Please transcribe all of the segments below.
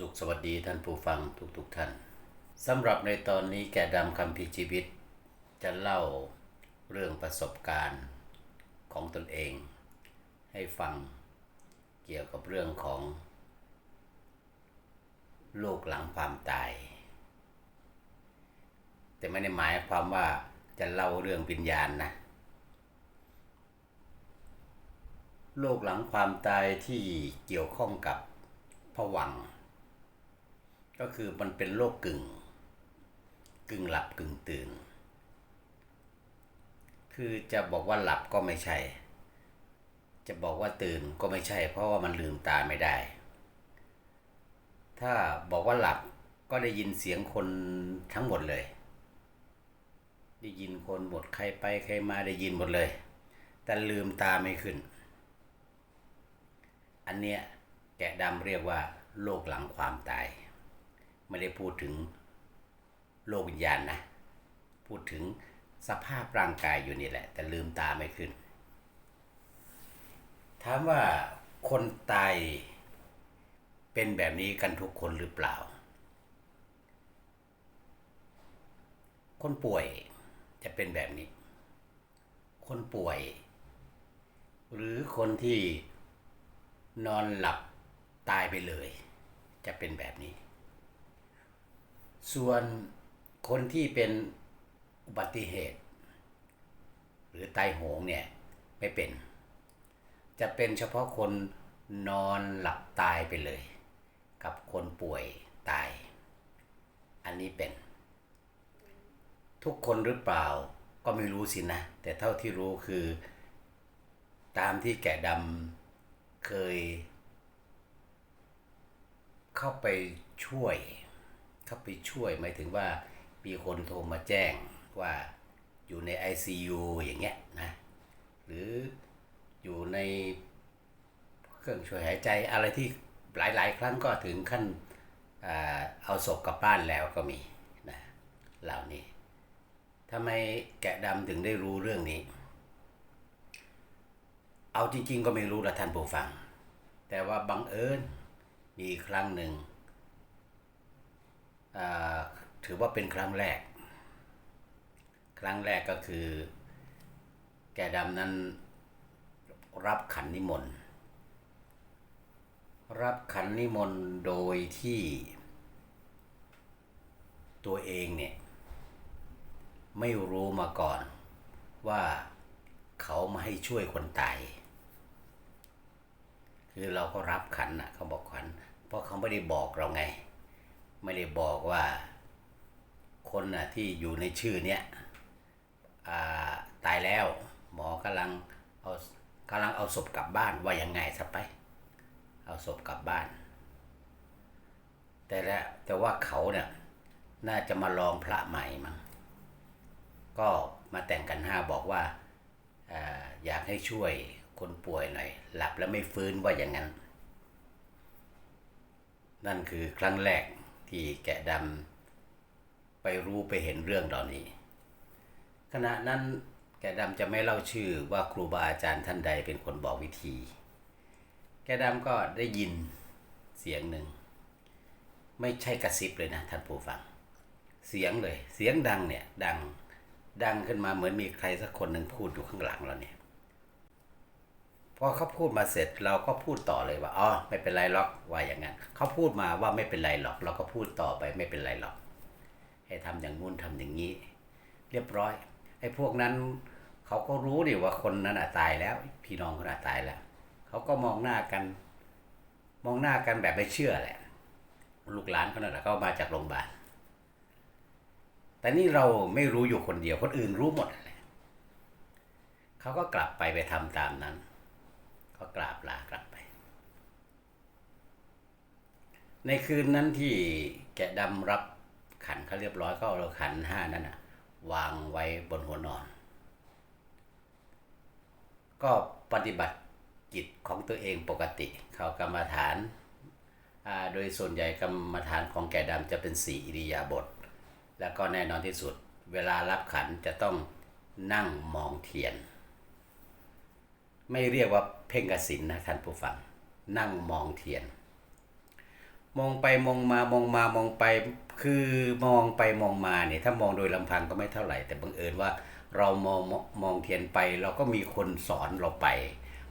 สุขสวัสดีท่านผู้ฟังทุกๆทท่านสำหรับในตอนนี้แก่ดำคำพีชีวิต จะเล่าเรื่องประสบการณ์ของตนเอง ให้ฟังเกี่ยวกับเรื่องของ โลกหลังความตาย แต่ไม่ได้หมายความว่าจะเล่าเรื่องวิญญาณนะ โลกหลังความตายที่เกี่ยวข้องกับผวัง ก็คือมันเป็นโรคกึ่ง กึ่งหลับกึ่งตื่น คือจะบอกว่าหลับก็ไม่ใช่ จะบอกว่าตื่นก็ไม่ใช่ เพราะว่ามันลืมตาไม่ได้ ถ้าบอกว่าหลับก็ได้ยินเสียงคนทั้งหมดเลย ได้ยินคนหมดใครไปใครมาได้ยินหมดเลย แต่ลืมตาไม่ขึ้น อันเนี้ยแกะดำเรียกว่าโลกหลังความตาย ไม่ได้พูดถึงโลกวิญญาณนะ พูดถึงสภาพร่างกายอยู่นี่แหละ แต่ลืมตาไม่ขึ้น ถามว่าคนตายเป็นแบบนี้กันทุกคนหรือเปล่า คนป่วยจะเป็นแบบนี้ คนป่วย หรือคนที่นอนหลับตายไปเลย จะเป็นแบบนี้ ส่วนคนที่เป็นอุบัติเหตุ หรือตายโหงเนี่ยไม่เป็น จะเป็นเฉพาะคนนอนหลับตายไปเลย กับคนป่วยตาย อันนี้เป็น ทุกคนหรือเปล่าก็ไม่รู้สินะ แต่เท่าที่รู้คือ ตามที่แก่ดำเคย เข้าไปช่วย เข้าไปช่วยหมายถึงว่ามีคนโทรมาแจ้งว่าอยู่ใน ICU อย่างเงี้ยนะหรืออยู่ในเครื่องช่วยหายใจอะไรที่หลาย ๆ ครั้งก็ถึงขั้นเอาศพกลับบ้านแล้วก็มีนะเหล่านี้ทำไมแกะดำถึงได้รู้เรื่องนี้ เอาจริง ๆ ก็ไม่รู้ละท่านผู้ฟัง แต่ว่าบังเอิญมีครั้งหนึ่ง ถือว่าเป็นครั้งแรก ครั้งแรกก็คือ แกะดำนั้นรับขันนิมนต์ รับขันนิมนต์โดยที่ตัวเองเนี่ย ไม่รู้มาก่อนว่าเขามาให้ช่วยคนตายคือเราก็รับขันนะเขาบอกขัน เพราะเขาไม่ได้บอกเราไง ไม่ได้บอกว่า คนน่ะที่อยู่ในชื่อเนี้ยตายแล้ว หมอกำลังเอากำลังเอาศพกลับบ้านว่ายังไงสัไป เอาศพกลับบ้าน แต่ละแต่ว่าเขาเนี่ยน่าจะมาลองพระใหม่มั้งก็มาแต่งกันห้าบอกว่าอยากให้ช่วยคนป่วยหน่อย หลับแล้วไม่ฟื้นว่าอย่างนั้น นั่นคือครั้งแรก ที่แกะดำไปรู้ไปเห็นเรื่องเหล่านี้ ขณะนั้นแกะดำจะไม่เล่าชื่อว่าครูบาอาจารย์ท่านใดเป็นคนบอกวิธี แกะดำก็ได้ยินเสียงหนึ่ง ไม่ใช่กระซิบเลยนะท่านผู้ฟัง เสียงเลย เสียงดังเนี่ยดังดังขึ้นมาเหมือนมีใครสักคนหนึ่งพูดอยู่ข้างหลังเราเนี่ย พอเขาพูดมาเสร็จเราก็พูดต่อเลยว่าอ๋อไม่เป็นไรหรอกว่าอย่างนั้นเขาพูดมาว่าไม่เป็นไรหรอก เราก็พูดต่อไปไม่เป็นไรหรอก ให้ทำอย่างงู้นทำอย่างนี้ เรียบร้อยไอ้พวกนั้นเขาก็รู้ดิว่าคนนั้นอะตายแล้ว พี่น้องคนนั้นตายแล้วเขาก็มองหน้ากัน มองหน้ากันแบบไม่เชื่อแหละ ลูกหลานเขานั่นแหละเขามาจากโรงพยาบาลแต่นี่เราไม่รู้อยู่คนเดียวคนอื่นรู้หมดแหละเขาก็กลับไปไปทำตามนั้น ก็กราบลากลับไป ในคืนนั้นที่แกะดำรับขันเขาเรียบร้อยก็เอาขันห้านั้นนะวางไว้บนหัวนอน ก็ปฏิบัติกิจของตัวเองปกติ เขากรรมฐานอ่าโดยส่วนใหญ่กรรมฐานของแกะดำจะเป็นสี่อิริยาบถแล้วก็แน่นอนที่สุด เวลารับขันจะต้องนั่งมองเทียน ไม่เรียกว่าเพ่งกสินนะท่านผู้ฟัง นั่งมองเทียน มองไปมองมามองมามองไปคือมองไปมองมาเนี่ยถ้ามองโดยลำพังก็ไม่เท่าไหร่ แต่บังเอิญว่าเรามองมองเทียนไป เราก็มีคนสอนเราไป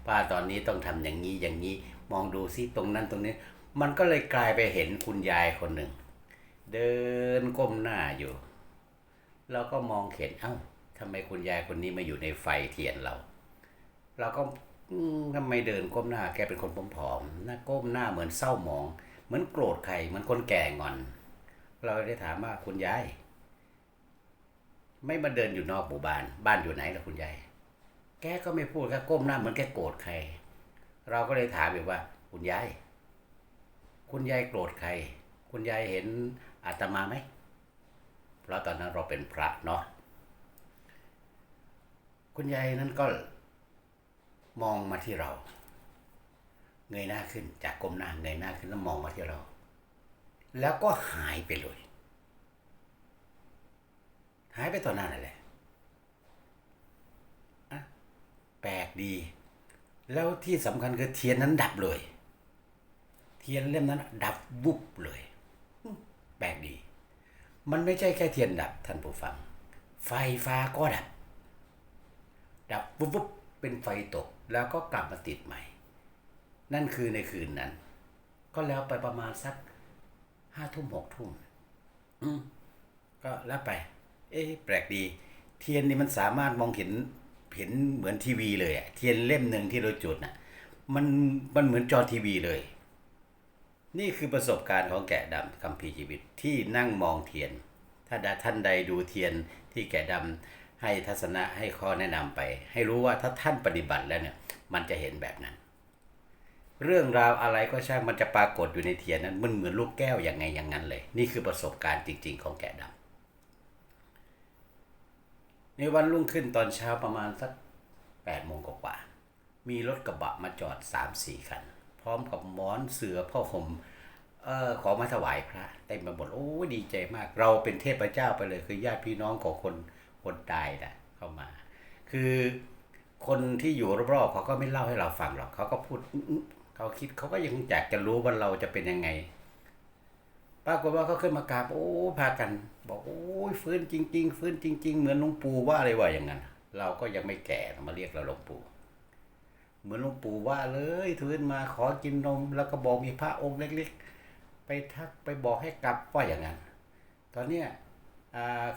ว่าตอนนี้ต้องทำอย่างนี้อย่างนี้มองดูซิตรงนั้นตรงนี้ มันก็เลยกลายไปเห็นคุณยายคนหนึ่ง เดินก้มหน้าอยู่ เราก็มองเห็นเอ้าทำไมคุณยายคนนี้มาอยู่ในไฟเทียนเรา เราก็ทำไมเดินก้มหน้า แกเป็นคนผอมๆหน้าก้มหน้าเหมือนเศร้าหมอง เหมือนโกรธใครเหมือนคนแก่งอน เราได้ถามว่าคุณยาย ไม่มาเดินอยู่นอกหมู่บ้าน บ้านอยู่ไหนล่ะคุณยายแกก็ไม่พูดแค่ก้มหน้าเหมือนแกโกรธใคร เราก็เลยถามอีกว่า คุณยาย คุณยายโกรธใคร คุณยายเห็นอาตมาไหมเพราะตอนนั้นเราเป็นพระเนาะคุณยายนั้นก็ มองมาที่เรา เงยหน้าขึ้นจากก้มหน้าเงยหน้าขึ้นแล้วมองมาที่เรา แล้วก็หายไปเลย หายไปต่อนนั้นแหละอะแปลกดี แล้วที่สำคัญคือเทียนนั้นดับเลย เทียนเล่มนั้น ดับวุบเลยแปลกดี มันไม่ใช่แค่เทียนดับท่านผู้ฟัง ไฟฟ้าก็ดับ ดับวุบวุบเป็นไฟตก แล้วก็กลับมาติดใหม่ นั่นคือในคืนนั้น ก็แล้วไปประมาณสักห้าทุ่มหกทุ่มอืมก็แล้วไป เอ๊ะแปลกดี เทียนนี่มันสามารถมองเห็นเห็นเหมือนทีวีเลยอะเทียนเล่มหนึ่งที่เราจุดน่ะ มันมันเหมือนจอทีวีเลย นี่คือประสบการณ์ของแกะดำคัมภีร์ชีวิตที่นั่งมองเทียน ถ้าท่านใดดูเทียนที่แกะดำ ให้ทัศนะให้ข้อแนะนำไป ให้รู้ว่าถ้าท่านปฏิบัติแล้วเนี่ย มันจะเห็นแบบนั้น เรื่องราวอะไรก็ช่างมันจะปรากฏอยู่ในเทียนนั้นมันเหมือนลูกแก้วอย่างไงอย่างนั้นเลย นี่คือประสบการณ์จริง ๆ ของแกะดำในวันรุ่งขึ้นตอนเช้าประมาณสักแปดโมงกว่าๆมีรถกระบะมาจอดสามสี่คัน พร้อมกับหมอนเสือพ่อห่มเออขอมาถวายพระเต็มไปหมดโอ้ดีใจมาก เราเป็นเทพเจ้าไปเลยคือญาติพี่น้องของคน คนตายนะเข้ามา คือคนที่อยู่รอบๆเขาก็ไม่เล่าให้เราฟังหรอกเขาก็พูดเขาคิดเขาก็ยังอยากจะรู้ว่าเราจะเป็นยังไงปรากฏว่าเขาขึ้นมากราบโอ้พากัน บอกโอ้ยฟื้นจริง ๆ ฟื้นจริง ๆ เหมือนหลวงปู่ว่าอะไรว่าอย่างนั้น เราก็ยังไม่แก่มาเรียกเราหลวงปู่เหมือนหลวงปู่ว่าเลยฟื้นมาขอกินนม แล้วก็บอกมีพระองค์เล็ก ๆ ไปทักไปบอกให้กลับว่าอย่างนั้น ตอนเนี้ย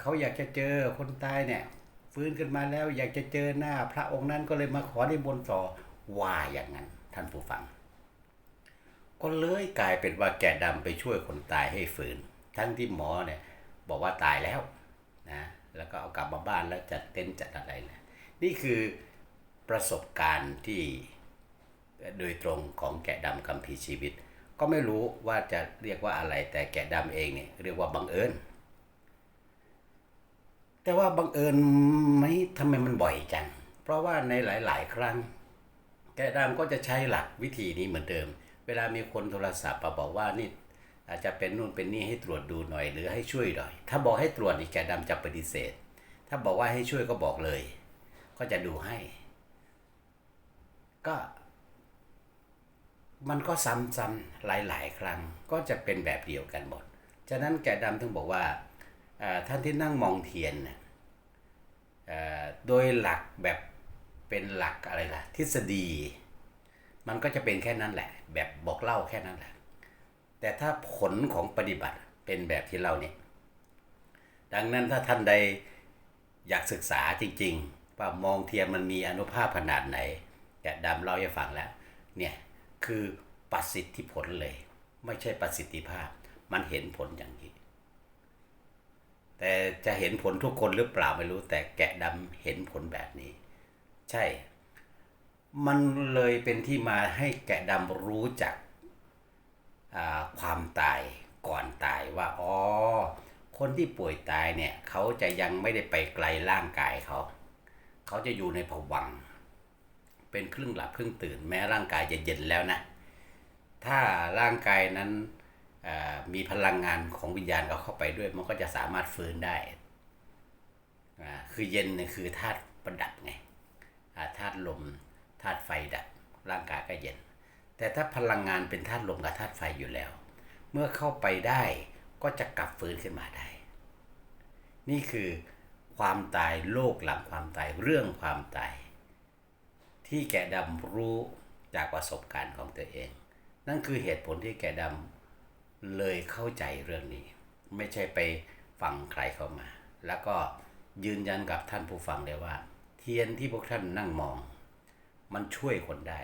เขาอยากจะเจอคนตายเนี่ยฟื้นขึ้นมาแล้วอยากจะเจอหน้า พระองค์นั้นก็เลยมาขอได้บนต่อว่าอย่างนั้น ท่านผู้ฟัง ก็เลยกลายเป็นว่าแกะดำไปช่วยคนตายให้ฟื้น ทั้งที่หมอเนี่ยบอกว่าตายแล้วนะแล้วก็เอากลับมาบ้านแล้วจัดเต็นท์จัดอะไรนะนี่คือประสบการณ์ที่โดยตรงของแกะดำคัมภีชีวิต ก็ไม่รู้ว่าจะเรียกว่าอะไรแต่แกะดำเองเนี่ยเรียกว่าบังเอิญ แต่ว่าบังเอิญไหมทำไมมันบ่อยจัง เพราะว่าในหลาย ๆ ครั้ง แกะดำก็จะใช้หลักวิธีนี้เหมือนเดิม เวลามีคนโทรศัพท์มาบอกว่านี่อาจจะเป็นนู่นเป็นนี่ให้ตรวจดูหน่อยหรือให้ช่วยหน่อย ถ้าบอกให้ตรวจนี่แกะดำจะปฏิเสธ ถ้าบอกว่าให้ช่วยก็บอกเลย ก็จะดูให้ ก็ มันก็ซ้ำๆหลาย ๆ ครั้งก็จะเป็นแบบเดียวกันหมด ฉะนั้นแกดำถึงบอกว่า ท่านที่นั่งมองเทียนโดยหลักแบบเป็นหลักอะไรล่ะ ทฤษฎี มันก็จะเป็นแค่นั้นแหละ แบบบอกเล่าแค่นั้นแหละ แต่ถ้าผลของปฏิบัติเป็นแบบที่เล่าเนี่ยดังนั้นถ้าท่านใดอยากศึกษาจริง ๆ ว่ามองเทียนมันมีอนุภาพขนาดไหนแกะดำเล่าให้ฟังแล้วเนี่ยคือประสิทธิผลเลย ไม่ใช่ประสิทธิภาพ มันเห็นผลอย่างนี้ แต่จะเห็นผลทุกคนหรือเปล่าไม่รู้ แต่แกะดำเห็นผลแบบนี้ ใช่ มันเลยเป็นที่มาให้แกะดำรู้จักความตายก่อนตายว่าอ๋อคนที่ป่วยตายเนี่ย เขาจะยังไม่ได้ไปไกลร่างกายเขา เขาจะอยู่ในภวัง เป็นครึ่งหลับครึ่งตื่น แม้ร่างกายจะเย็นแล้วนะ ถ้าร่างกายนั้น มีพลังงานของวิญญาณเอาเข้าไปด้วย มันก็จะสามารถฟื้นได้คือเย็นเนี่ยคือธาตุประดับไงธาตุลมธาตุไฟดับร่างกายก็เย็น แต่ถ้าพลังงานเป็นธาตุลมกับธาตุไฟอยู่แล้ว เมื่อเข้าไปได้ก็จะกลับฟื้นขึ้นมาได้ นี่คือความตายโลกหลังความตายเรื่องความตาย ที่แกดำรู้จากประสบการณ์ของตัวเอง นั่นคือเหตุผลที่แกดำ เลยเข้าใจเรื่องนี้ ไม่ใช่ไปฟังใครเข้ามา แล้วก็ยืนยันกับท่านผู้ฟังเลยว่า เทียนที่พวกท่านนั่งมอง มันช่วยคนได้